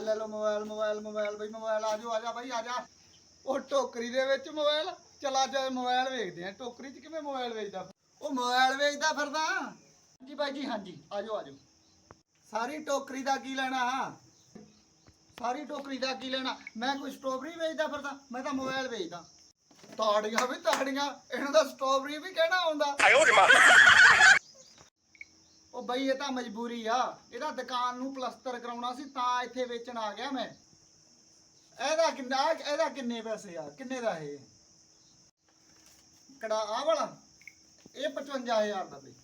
Mobile ਲੈ ਲਓ, mobile mobile mobile ਬਈ, ਮੋਬਾਈਲ ਆ ਜਾਓ, ਆ ਜਾ ਬਈ, ਆ ਜਾ। ਉਹ ਟੋਕਰੀ ਦੇ ਵਿੱਚ ਮੋਬਾਈਲ। ਚਲਾ ਜਾ ਮੋਬਾਈਲ ਵੇਖਦੇ ਆ ਟੋਕਰੀ 'ਚ ਕਿਵੇਂ ਮੋਬਾਈਲ ਵੇਚਦਾ? ਉਹ ਮੋਬਾਈਲ ਵੇਚਦਾ ਫਿਰਦਾ। ਜੀ ਬਾਈ ਜੀ, ਹਾਂਜੀ। ਆ ਜਾਓ ਆ ਜਾਓ। ਸਾਰੀ ਟੋਕਰੀ ਦਾ ਕੀ ਲੈਣਾ? ਸਾਰੀ ਟੋਕਰੀ ਦਾ ਕੀ ਲੈਣਾ? ਮੈਂ ਕੋਈ ਸਟ੍ਰਾਬਰੀ ਵੇਚਦਾ ਫਿਰਦਾ। ਮੈਂ ਤਾਂ ਮੋਬਾਈਲ ਵੇਚਦਾ। ਤਾੜੀਆਂ ਵੀ ਤਾੜੀਆਂ। ਇਹਨਾਂ ਦਾ ਸਟ੍ਰੋਬਰੀ ਵੀ ਕਹਿਣਾ ਹੁੰਦਾ ਆਇਓ ਜਮਾ। ਉਹ ਬਈ ਇਹ ਤਾਂ ਮਜਬੂਰੀ ਆ। ਇਹਦਾ ਦੁਕਾਨ ਨੂੰ ਪਲਸਤਰ ਕਰਾਉਣਾ ਸੀ ਤਾਂ ਇੱਥੇ ਵੇਚਣ ਆ ਗਿਆ ਮੈਂ। ਇਹਦਾ ਕਿੰਨਾ ਇਹਦਾ ਕਿੰਨੇ ਪੈਸੇ ਆ? ਕਿੰਨੇ ਦਾ ਇਹ? ਕੜਾ ਆ ਵਾਲਾ? ਇਹ 55000 ਦਾ ਬਈ।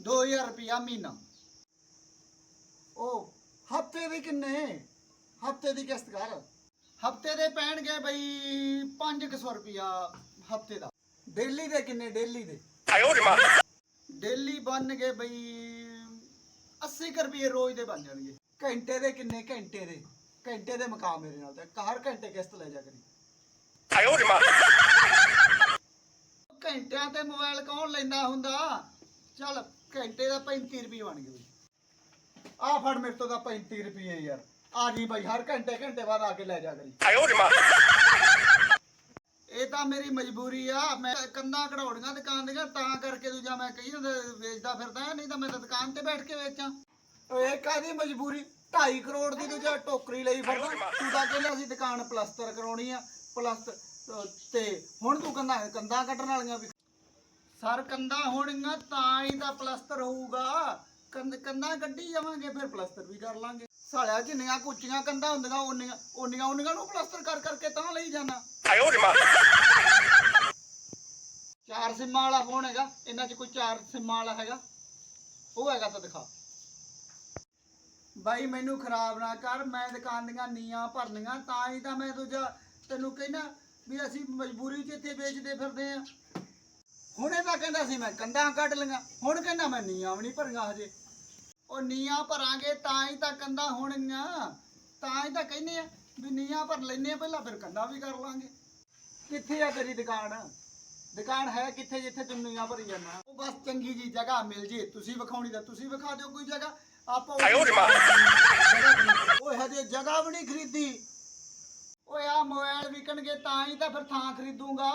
2000 ਰੁਪਇਆ ਮਹੀਨਾ। ਉਹ ਹਫ਼ਤੇ ਦੇ ਕਿੰਨੇ? ਹਫ਼ਤੇ ਦੀ ਕਿਸ਼ਤ ਕਰ। ਹਫ਼ਤੇ ਦੇ ਪੈਣਗੇ ਬਈ 500 ਰੁਪਇਆ ਹਫ਼ਤੇ ਦਾ। ਡੇਲੀ ਦੇ ਕਿੰਨੇ? ਡੇਲੀ ਦੇ। ਡੇਲੀ ਬਣ ਗਏ ਬਈ 80 ਰੁਪਏ ਰੋਜ਼ ਦੇ ਬਣ ਜਾਣਗੇ। ਘੰਟੇ ਦੇ ਕਿੰਨੇ ਘੰਟੇ ਦੇ? ਘੰਟੇ ਦੇ ਮੁਕਾਮ ਮੇਰੇ ਨਾਲ ਤੇ। ਹਰ ਘੰਟੇ ਕਿਸ਼ਤ ਲੈ ਜਾ ਕਰੀ। ਆਇਓ ਜਮਾ ਘੰਟਿਆਂ ਤੇ ਮੋਬਾਈਲ ਕੌਣ ਲੈਂਦਾ ਹੁੰਦਾ? ਚੱਲ ਘੰਟੇ ਦਾ 35 ਰੁਪਏ ਬਣ ਗਏ ਆ ਫੜ ਮੇਰੇ ਤੋਂ ਤਾਂ 35 ਰੁਪਏ ਯਾਰ। ਆ ਜੀ ਬਾਈ ਹਰ ਘੰਟੇ ਘੰਟੇ ਬਾਅਦ ਆ ਕੇ ਲੈ ਜਾ ਕਰੀ। ਆਇਓ ਜਮਾ ਇਹ ਤਾਂ ਮੇਰੀ ਮਜਬੂਰੀ ਆ, ਮੈਂ ਕੰਨਾਂ ਕਢਾਉਣੀਆਂ ਦੁਕਾਨ ਦੀਆਂ, ਤਾਂ ਕਰਕੇ ਦੂਜਾ ਮੈਂ ਕਹੀ ਵੇਚਦਾ ਫਿਰਦਾ ਨਹੀਂ ਤਾਂ ਮੈਂ ਤਾਂ ਦੁਕਾਨ ਤੇ ਬੈਠ ਕੇ ਵੇਚਾਂ। ਓਏ ਕਾਦੀ ਮਜਬੂਰੀ? 2.5 ਕਰੋੜ ਦੀ ਦੂਜਾ ਟੋਕਰੀ ਲਈ ਫਿਰਦਾ। ਤੂੰ ਤਾਂ ਕਹਿੰਦਾ ਸੀ ਦੁਕਾਨ ਪਲਸਤਰ ਕਰਾਉਣੀ ਆ, ਪਲਸਤਰ ਤੇ ਹੁਣ ਤੂੰ ਕੰਦਾ ਕੰਦਾ ਕੱਢਣ ਵਾਲੀਆਂ ਵੀ ਸਰ ਕੰਦਾ ਹੋਣਗੀਆਂ, ਤਾਂ ਹੀ ਤਾਂ ਪਲਸਤਰ ਹੋਊਗਾ। ਕੰਦ ਕੱਢੀ ਜਾਵਾਂਗੇ, ਫਿਰ ਪਲਸਤਰ ਵੀ ਕਰ ਲਾਂਗੇ। ਸਾਲਿਆ, ਜਿੰਨੀਆਂ ਕੁੱਚੀਆਂ ਕੰਧਾਂ ਹੁੰਦੀਆਂ, ਓਨੀਆਂ ਓਨੀਆਂ ਓਨੀਆਂ ਨੂੰ ਪਲਸਤਰ ਕਰ ਕਰਕੇ ਤਾਂ ਲਈ ਜਾਣਾ। ਆਇਓ ਜਮਾ। ਚਾਰ ਸਿੰਮਾਂ ਵਾਲਾ ਫੋਨ ਹੈਗਾ, ਇਹਨਾਂ 'ਚ ਕੋਈ ਚਾਰ ਸਿੰਮਾਂ ਵਾਲਾ ਹੈਗਾ। ਉਹ ਹੈਗਾ ਤਾਂ ਦਿਖਾ। ਬਾਈ ਮੈਨੂੰ ਖਰਾਬ ਨਾ ਕਰ, ਮੈਂ ਦੁਕਾਨ ਦੀਆਂ ਨੀਆਂ ਭਰਨੀਆਂ, ਤਾਂ ਹੀ ਤਾਂ ਮੈਂ ਦੂਜਾ ਤੈਨੂੰ ਕਹਿੰਦਾ ਵੀ ਅਸੀਂ ਮਜਬੂਰੀ 'ਚ ਇੱਥੇ ਵੇਚਦੇ ਫਿਰਦੇ ਆ ਹੁਣੇ ਤਾਂ ਕਹਿੰਦਾ ਸੀ ਮੈਂ ਕੰਧਾਂ ਕੱਢ ਲਈਆਂ, ਹੁਣ ਕਹਿੰਦਾ ਮੈਂ ਨੀਆਂ ਵੀ ਨਹੀਂ ਭਰੀਆਂ ਹਜੇ। ਉਹ ਨੀਆਂ ਭਰਾਂਗੇ ਤਾਂ ਹੀ ਤਾਂ ਕੰਧਾਂ ਹੋਣਗੀਆਂ, ਤਾਂ ਹੀ ਤਾਂ ਕਹਿੰਦੇ ਆ ਵੀ ਨੀਆਂ ਭਰ ਲੈਨੇ ਪਹਿਲਾਂ ਫਿਰ ਕੰਨਾ ਵੀ ਕਰ ਲਾਂਗੇ। ਕਿੱਥੇ ਆ ਤੇਰੀ ਦੁਕਾਨ? ਦੁਕਾਨ ਹੈ ਕਿੱਥੇ ਜਿੱਥੇ ਤੂੰ ਨੀਆਂ ਭਰੀ ਜਾਣਾ ਉਹ ਬਸ ਚੰਗੀ ਜੀ ਜਗ੍ਹਾ ਮਿਲ ਜੇ ਤੁਸੀਂ ਵਿਖਾਉਣੀ ਤਾਂ ਤੁਸੀਂ ਵਿਖਾ ਦਿਓ ਕੋਈ ਜਗ੍ਹਾ। ਆਪਾਂ ਉਹ ਹਜੇ ਜਗ੍ਹਾ ਵੀ ਨਹੀਂ ਖਰੀਦੀ। ਓਏ ਆ ਮੋਬਾਈਲ ਵਿਕਣਗੇ ਤਾਂ ਹੀ ਤਾਂ ਫਿਰ ਥਾਂ ਖਰੀਦੂਗਾ।